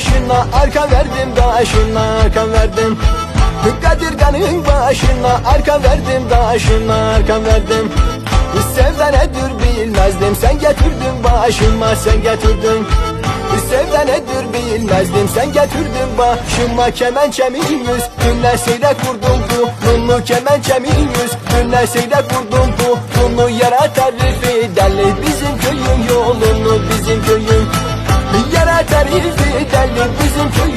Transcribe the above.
başına arka verdim Daşına arka verdim. Kadirgan'ın başına arka verdim Daşına arka verdim. Sevda nedir bilmezdim Sen getirdin başıma sen getirdin. Sevda nedir bilmezdim Sen getirdin başıma. Kemençemi yüz Günler seyrek vurdum Bunu kemençemi yüz Günler seyrek vurdum Bunu yara tarifi Deli bizim köyün yolunu Bizim Yara tarifi Deli bizim köyün